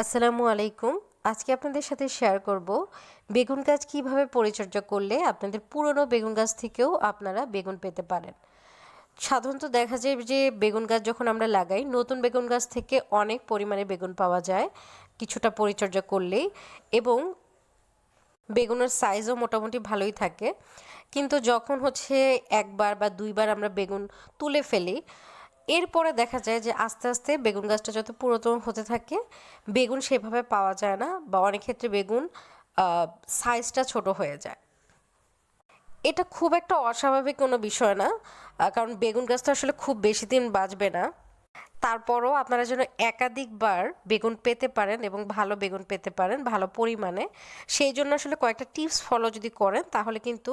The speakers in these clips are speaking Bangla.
আসসালামু আলাইকুম। আজকে আপনাদের সাথে শেয়ার করব বেগুন গাছ কীভাবে পরিচর্যা করলে আপনাদের পুরনো বেগুন গাছ থেকেও আপনারা বেগুন পেতে পারেন। সাধারণত দেখা যায় যে বেগুন গাছ যখন আমরা লাগাই, নতুন বেগুন গাছ থেকে অনেক পরিমাণে বেগুন পাওয়া যায় কিছুটা পরিচর্যা করলেই এবং বেগুনের সাইজও মোটামুটি ভালোই থাকে। কিন্তু যখন হচ্ছে একবার বা দুইবার আমরা বেগুন তুলে ফেলি এরপরে দেখা যায় যে আস্তে আস্তে বেগুন গাছটা যত পুরাতন হতে থাকে, বেগুন সেভাবে পাওয়া যায় না বা অনেক ক্ষেত্রে বেগুন সাইজটা ছোট হয়ে যায়। এটা খুব একটা অস্বাভাবিক কোনো বিষয় না কারণ বেগুন গাছটা আসলে খুব বেশি দিন বাঁচবে না। তারপরও আপনারা যেন একাধিকবার বেগুন পেতে পারেন এবং ভালো বেগুন পেতে পারেন ভালো পরিমাণে, সেই জন্য আসলে কয়েকটা টিপস ফলো যদি করেন, তাহলে কিন্তু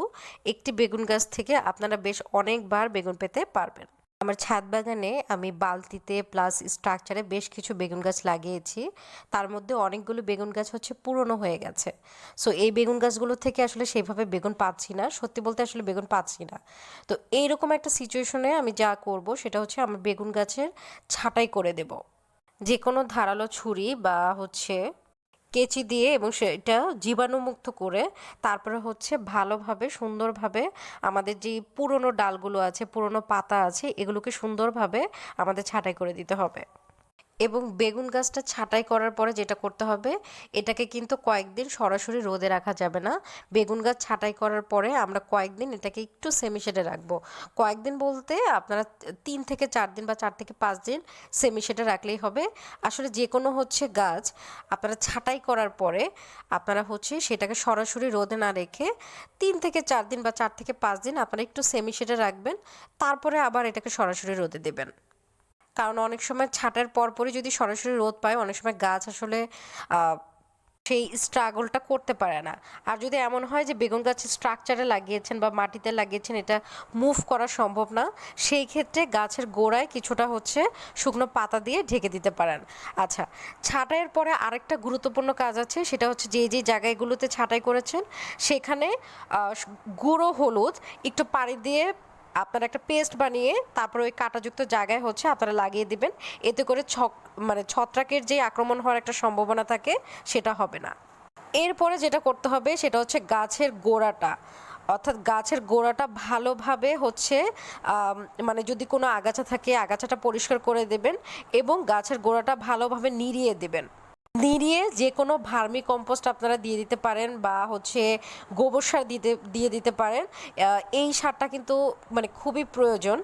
একটি বেগুন গাছ থেকে আপনারা বেশ অনেকবার বেগুন পেতে পারবেন। আমার ছাদ বাগানে আমি বালতিতে প্লাস স্ট্রাকচারে বেশ কিছু বেগুন গাছ লাগিয়েছি। তার মধ্যে অনেকগুলো বেগুন গাছ হচ্ছে পুরনো হয়ে গেছে। সো এই বেগুন গাছগুলো থেকে আসলে সেভাবে বেগুন পাচ্ছি না। সত্যি বলতে আসলে বেগুন পাচ্ছি না। তো, এইরকম একটা সিচুয়েশনে আমি যা করব সেটা হচ্ছে আমার বেগুন গাছের ছাঁটাই করে দেব। যে কোনো ধারালো ছুরি বা হচ্ছে কেচি দিয়ে এবং সেটা জীবাণুমুক্ত করে তারপরে হচ্ছে ভালোভাবে, সুন্দরভাবে আমাদের যে পুরনো ডালগুলো আছে, পুরনো পাতা আছে, এগুলোকে সুন্দরভাবে আমাদের ছাঁটাই করে দিতে হবে। এবং বেগুন গাছটা ছাঁটাই করার পরে যেটা করতে হবে, এটাকে কিন্তু কয়েকদিন সরাসরি রোদে রাখা যাবে না। বেগুন গাছ ছাঁটাই করার পরে আমরা কয়েকদিন এটাকে একটু সেমি শেডে রাখব। কয়েকদিন বলতে আপনারা তিন থেকে চার দিন বা চার থেকে পাঁচ দিন সেমি শেডে রাখলেই হবে। আসলে যে কোনো হচ্ছে গাছ আপনারা ছাঁটাই করার পরে আপনারা হচ্ছে সেটাকে সরাসরি রোদে না রেখে তিন থেকে চার দিন বা চার থেকে পাঁচ দিন আপনারা একটু সেমি শেডে রাখবেন, তারপরে আবার এটাকে সরাসরি রোদে দেবেন। কারণ অনেক সময় ছাঁটার পরপরই যদি সরাসরি রোদ পায়, অনেক সময় গাছ আসলে সেই স্ট্রাগলটা করতে পারে না। আর যদি এমন হয় যে বেগুন গাছের স্ট্রাকচারে লাগিয়েছেন বা মাটিতে লাগিয়েছেন, এটা মুভ করা সম্ভব না, সেই ক্ষেত্রে গাছের গোড়ায় কিছুটা হচ্ছে শুকনো পাতা দিয়ে ঢেকে দিতে পারেন। আচ্ছা ছাঁটাইয়ের পরে আরেকটা গুরুত্বপূর্ণ কাজ আছে, সেটা হচ্ছে যে যে জায়গাগুলোতে ছাঁটাই করেছেন, সেখানে গুঁড়ো হলুদ একটু পানি দিয়ে আপনারা একটা পেস্ট বানিয়ে তারপরে ওই কাঁটাযুক্ত জায়গায় হচ্ছে আপনারা লাগিয়ে দিবেন। এতে করে ছক মানে ছত্রাকের যে আক্রমণ হওয়ার একটা সম্ভাবনা থাকে, সেটা হবে না। এরপরে যেটা করতে হবে, সেটা হচ্ছে গাছের গোড়াটা। অর্থাৎ গাছের গোড়াটা ভালোভাবে হচ্ছে মানে যদি কোনো আগাছা থাকে, আগাছাটা পরিষ্কার করে দেবেন এবং গাছের গোড়াটা ভালোভাবে নিড়িয়ে দেবেন। নিড়িয়ে যে কোনো ভার্মি কম্পোস্ট আপনারা দিয়ে দিতে পারেন বা হচ্ছে গোবর সার দিতে, দিয়ে দিতে পারেন এই সারটা কিন্তু মানে খুবই প্রয়োজন।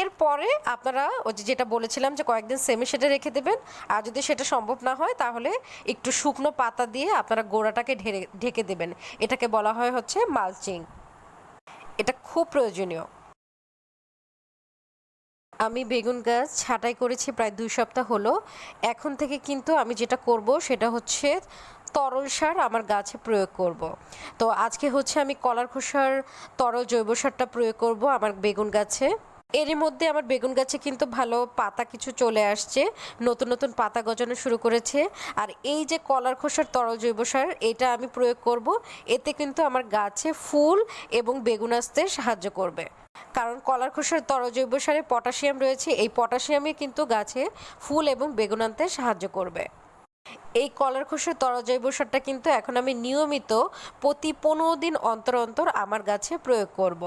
এরপরে আপনারা ওই যেটা বলেছিলাম যে কয়েকদিন সেমি শেডে রেখে দেবেন, আর যদি সেটা সম্ভব না হয় তাহলে একটু শুকনো পাতা দিয়ে আপনারা গোড়াটাকে ঢেকে দেবেন। এটাকে বলা হয় হচ্ছে মালচিং এটা খুব প্রয়োজনীয়। আমি বেগুন গাছ ছাঁটাই করেছি প্রায় দুই সপ্তাহ হলো। এখন থেকে কিন্তু আমি যেটা করব সেটা হচ্ছে তরল সার আমার গাছে প্রয়োগ করব। তো আজকে হচ্ছে আমি কলার খোসার তরল জৈব সারটা প্রয়োগ করব আমার বেগুন গাছে। এরই মধ্যে আমার বেগুন গাছে কিন্তু ভালো পাতা কিছু চলে আসছে, নতুন নতুন পাতা গজানো শুরু করেছে। আর এই যে কলার খোসার তরল জৈব সার, এটা আমি প্রয়োগ করব। এতে কিন্তু আমার গাছে ফুল এবং বেগুন আসতে সাহায্য করবে। কারণ কলার খোসার তরল জৈব সারে পটাশিয়াম রয়েছে। এই পটাশিয়ামই কিন্তু গাছে ফুল এবং বেগুন আনতে সাহায্য করবে। এই কলার খোসার তরল জৈব সারটা কিন্তু এখন আমি নিয়মিত প্রতি পনেরো দিন অন্তর অন্তর আমার গাছে প্রয়োগ করব।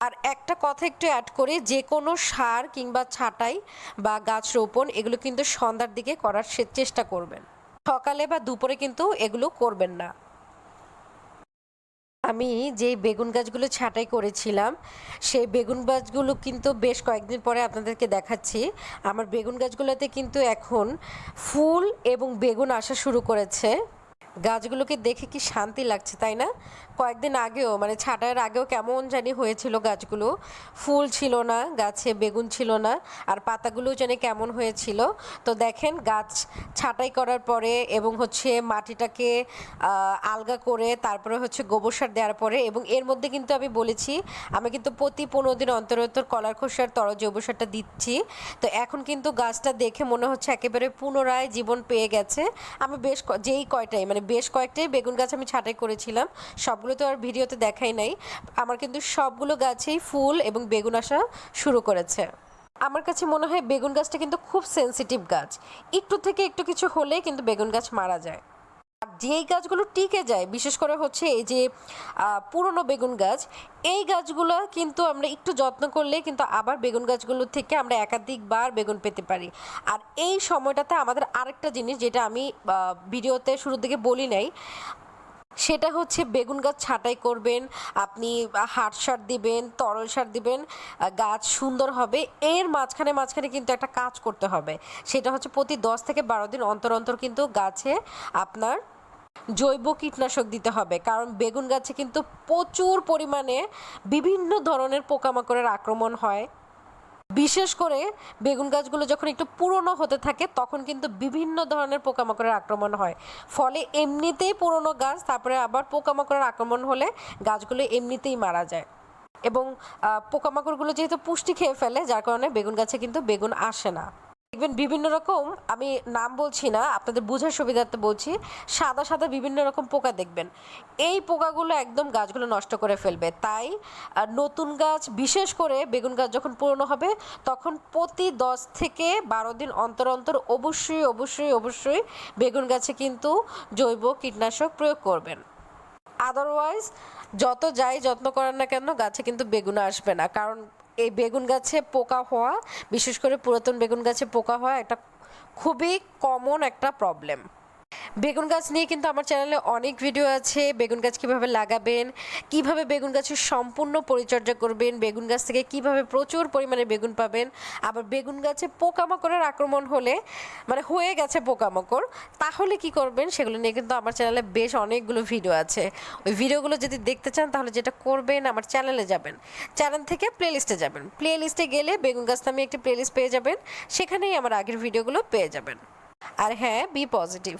আর একটা কথা একটু অ্যাড করি, যে কোনো সার কিংবা ছাঁটাই বা গাছ রোপণ, এগুলো কিন্তু সন্ধ্যার দিকে করার চেষ্টা করবেন। সকালে বা দুপুরে কিন্তু এগুলো করবেন না। আমি যেই বেগুন গাছগুলো ছাঁটাই করেছিলাম, সেই বেগুন গাছগুলো কিন্তু বেশ কয়েকদিন পরে আপনাদেরকে দেখাচ্ছি। আমার বেগুন গাছগুলোতে কিন্তু এখন ফুল এবং বেগুন আসা শুরু করেছে। গাছগুলোকে দেখে কি শান্তি লাগছে, তাই না? কয়েকদিন আগেও মানে ছাঁটাইয়ের আগেও কেমন জানি হয়েছিল গাছগুলো। ফুল ছিল না, গাছে বেগুন ছিল না, আর পাতাগুলো জানি কেমন হয়েছিল। তো দেখেন, গাছ ছাঁটাই করার পরে এবং হচ্ছে মাটিটাকে আলগা করে তারপরে হচ্ছে গোবর সার দেওয়ার পরে এবং এর মধ্যে কিন্তু আমি বলেছি, আমি কিন্তু প্রতি পনেরো দিন অন্তর অন্তর কলার খোসার তর জৈব সারটা দিচ্ছি। তো এখন কিন্তু গাছটা দেখে মনে হচ্ছে একেবারে পুনরায় জীবন পেয়ে গেছে। আমি বেশ যেই কয়টাই মানে বেশ কয়েকটাই বেগুন গাছ আমি ছাঁটাই করেছিলাম। সবগুলো তো আর ভিডিওতে দেখাই নাই। আমার কিন্তু সবগুলো গাছেই ফুল এবং বেগুন আসা শুরু করেছে। আমার কাছে মনে হয় বেগুন গাছটা কিন্তু খুব সেন্সিটিভ গাছ। একটু থেকে একটু কিছু হলেই কিন্তু বেগুন গাছ মারা যায়। যেই গাছগুলো টিকে যায়, বিশেষ করে হচ্ছে এই যে পুরনো বেগুন গাছ, এই গাছগুলো কিন্তু আমরা একটু যত্ন করলে কিন্তু আবার বেগুন গাছগুলো থেকে আমরা একাধিকবার বেগুন পেতে পারি। আর এই সময়টাতে আমাদের আরেকটা জিনিস যেটা আমি ভিডিওতে শুরুর দিকে বলি নাই, সেটা হচ্ছে বেগুন গাছ ছাঁটাই করবেন, আপনি হাট সার দিবেন, তরল সার দিবেন গাছ সুন্দর হবে, এর মাঝখানে মাঝখানে কিন্তু একটা কাজ করতে হবে। সেটা হচ্ছে প্রতি দশ থেকে বারো দিন অন্তর অন্তর কিন্তু গাছে আপনার জৈব কীটনাশক দিতে হবে। কারণ বেগুন গাছে কিন্তু প্রচুর পরিমাণে বিভিন্ন ধরনের পোকামাকড়ের আক্রমণ হয়। বিশেষ করে বেগুন গাছগুলো যখন একটু পুরনো হতে থাকে, তখন কিন্তু বিভিন্ন ধরনের পোকামাকড়ের আক্রমণ হয়। ফলে এমনিতেই পুরনো গাছ, তারপরে আবার পোকামাকড়ের আক্রমণ হলে গাছগুলো এমনিতেই মারা যায়। এবং পোকামাকড়গুলো যেহেতু পুষ্টি খেয়ে ফেলে, যার কারণে বেগুন গাছে কিন্তু বেগুন আসে না। দেখবেন বিভিন্ন রকম, আমি নাম বলছি না, আপনাদের বোঝার সুবিধার্থে বলছি, সাদা সাদা বিভিন্ন রকম পোকা দেখবেন। এই পোকাগুলো একদম গাছগুলো নষ্ট করে ফেলবে। তাই নতুন গাছ, বিশেষ করে বেগুন গাছ যখন পুরনো হবে, তখন প্রতি দশ থেকে বারো দিন অন্তর অন্তর অবশ্যই অবশ্যই অবশ্যই বেগুন গাছে কিন্তু জৈব কীটনাশক প্রয়োগ করবেন। আদারওয়াইজ যত যাই যত্ন করেন না কেন গাছে কিন্তু বেগুন আসবে না। কারণ এই বেগুন গাছে পোকা হওয়া, বিশেষ করে পুরাতন বেগুন গাছে পোকা হওয়া একটা খুবই কমন একটা প্রবলেম বেগুন গাছ নিয়ে কিন্তু আমার চ্যানেলে অনেক ভিডিও আছে। বেগুন গাছ কীভাবে লাগাবেন, কীভাবে বেগুন গাছের সম্পূর্ণ পরিচর্যা করবেন, বেগুন গাছ থেকে কীভাবে প্রচুর পরিমাণে বেগুন পাবেন, আবার বেগুন গাছে পোকামাকড়ের আক্রমণ হলে মানে হয়ে গেছে পোকামাকড়, তাহলে কি করবেন সেগুলো নিয়ে কিন্তু আমার চ্যানেলে বেশ অনেকগুলো ভিডিও আছে। ওই ভিডিওগুলো যদি দেখতে চান তাহলে যেটা করবেন আমার চ্যানেলে যাবেন। চ্যানেল থেকে প্লেলিস্টে যাবেন। প্লেলিস্টে গেলে বেগুন গাছ নামে একটি প্লেলিস্ট পেয়ে যাবেন, সেখানেই আমার আগের ভিডিওগুলো পেয়ে যাবেন। আর হ্যাঁ বি পজিটিভ